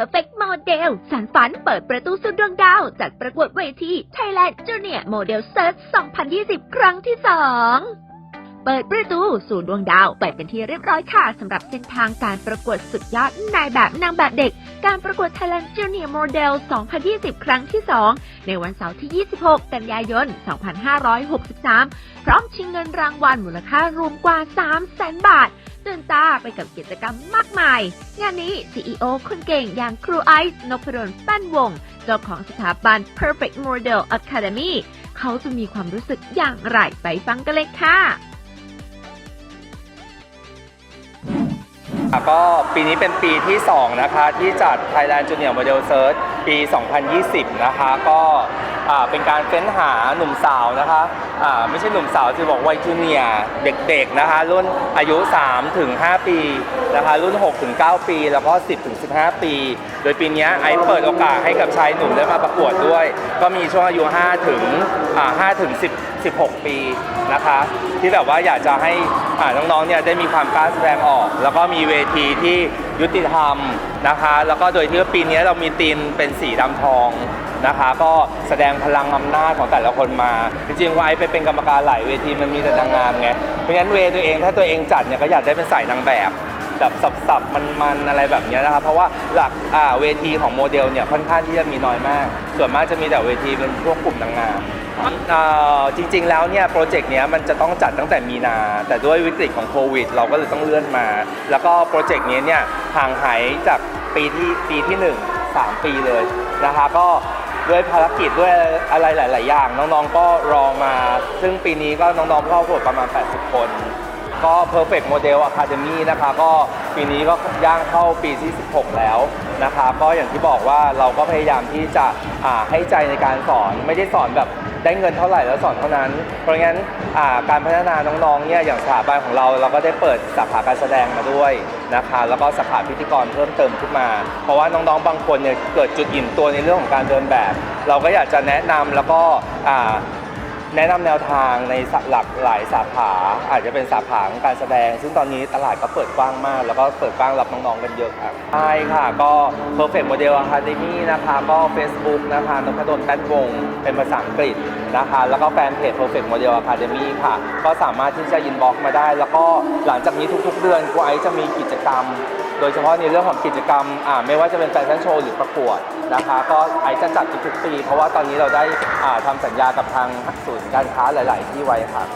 Perfect Model สารฝันเปิดประตูสู่ดวงดาวจัดประกวดเวที Thailand Junior Model Search 2020 ครั้งที่ 2เปิดประตูสู่ดวงดาวไปเป็นที่เรียบร้อยค่ะสำหรับเส้นทางการประกวดสุดยอดนายแบบนางแบบเด็ก การประกวด Thailand Junior Model 2020 ครั้งที่ 2 ในวันเสาร์ที่ 26 กันยายน 2563 พร้อมชิงเงินรางวัลมูลค่ารวมกว่า 3 0 0 0 0 0 บาท ตื่นตาไปกับกิจกรรมมากมาย งานนี้ CEO คนเก่งอย่างครูไอซ์นพดลแป้นวง เจ้าของสถาบัน Perfect Model Academy เขาจะมีความรู้สึกอย่างไรไปฟังกันเลยค่ะก็ปีนี้เป็นปีที่ 2 นะคะ ที่จัด Thailand Junior Model Search ปี 2020 นะคะ ก็ เป็นการเฟ้นหาหนุ่มสาวนะคะไม่ใช่หนุ่มสาวจะบอกวัยจูเนียร์เด็กๆนะคะรุ่นอายุ 3 ถึง 5 ปีนะคะรุ่น 6 ถึง 9 ปี แล้วก็ 10 ถึง 15 ปี โดยปีนี้ไอซ์เปิดโอกาสให้กับชายหนุ่มได้มาประกวดด้วย ก็มีช่วงอายุ 5 ถึงอ่า5ถึง 10 16 ปีนะคะ ที่แบบว่าอยากจะให้น้องๆเนี่ยได้มีความกล้าแสดงออก แล้วก็มีเวทีที่ยุติธรรมนะคะ แล้วก็โดยที่ปีนี้เรามีธีมเป็นสีดำทอง นะคะ ก็แสดงพลังอำนาจของแต่ละคนมา จริงๆว่าไอ้ไปเป็นกรรมการหลายเวทีมันมีแต่นางงามไงเพราะฉะนั้นเวตัวเองถ้าตัวเองจัดเนี่ยก็อยากได้เป็นสายนางแบบแบบสับๆมันๆอะไรแบบนี้นะครับเพราะว่าหลักอ่าเวทีของโมเดลเนี่ยค่อนข้างที่จะมีน้อยมาก ส่วนมากจะมีแต่เวทีเป็นพวกกลุ่มนางงามจริงๆ แล้วเนี่ยโปรเจกต์เนี้ยมันจะต้องจัดตั้งแต่มีนา แต่ด้วยวิกฤตของโควิด เราก็เลยต้องเลื่อนมา แล้วก็โปรเจกต์นี้เนี่ยห่างหายจากปีที่ปีที่ 1 3 ปีเลยนะคะก็ ด้วยภารกิจด้วยอะไรหลาย ๆ อย่าง น้อง ๆ ก็รอมา ซึ่งปีนี้ก็น้องๆเข้าประกวดประมาณ 80 คน ก็ Perfect Model Academy นะคะ ก็ปีนี้ก็ย่างเข้าปีที่ 16 แล้วนะคะ ก็อย่างที่บอกว่าเราก็พยายามที่จะให้ใจในการสอนไม่ได้สอนแบบ ได้เงินเท่าไหร่แล้วสอนเท่านั้น เพราะงั้นการพัฒนาน้องๆเนี่ยอย่างสถาบันของเราเราก็ได้เปิดสาขาการแสดงมาด้วยนะคะแล้วก็สาขาพิธีกรเพิ่มเติมขึ้นมา เพราะว่าน้องๆบางคนเนี่ยเกิดจุดอิ่มตัวในเรื่องของการเดินแบบ เราก็อยากจะแนะนำแล้วก็ แนะนำแนวทางในหลักหลายสาขา อาจจะเป็นสาขาของการแสดง ซึ่งตอนนี้ตลาดก็เปิดกว้างมาก แล้วก็เปิดกว้างรับน้องๆกันเยอะครับใช่ค่ะ ก็ Perfect Model Academy นะคะ ก็ Facebook นะคะนพดลแป้นวง เป็นภาษาอังกฤษนะคะ แล้วก็แฟนเพจ Perfect Model Academy ค่ะ ก็สามารถที่จะอินบ็อกมาได้ แล้วก็หลังจากนี้ทุกๆ เดือนครูไอซ์จะมีกิจกรรม โดยเฉพาะในเรื่องของกิจกรรมไม่ว่าจะเป็นแฟชั่นโชว์หรือประกวดนะคะก็ไอจะจัดทุกๆปี เพราะว่าตอนนี้เราได้ทำทำสัญญากับทางศูนย์การค้าหลาย ๆ ที่ไว้ครับ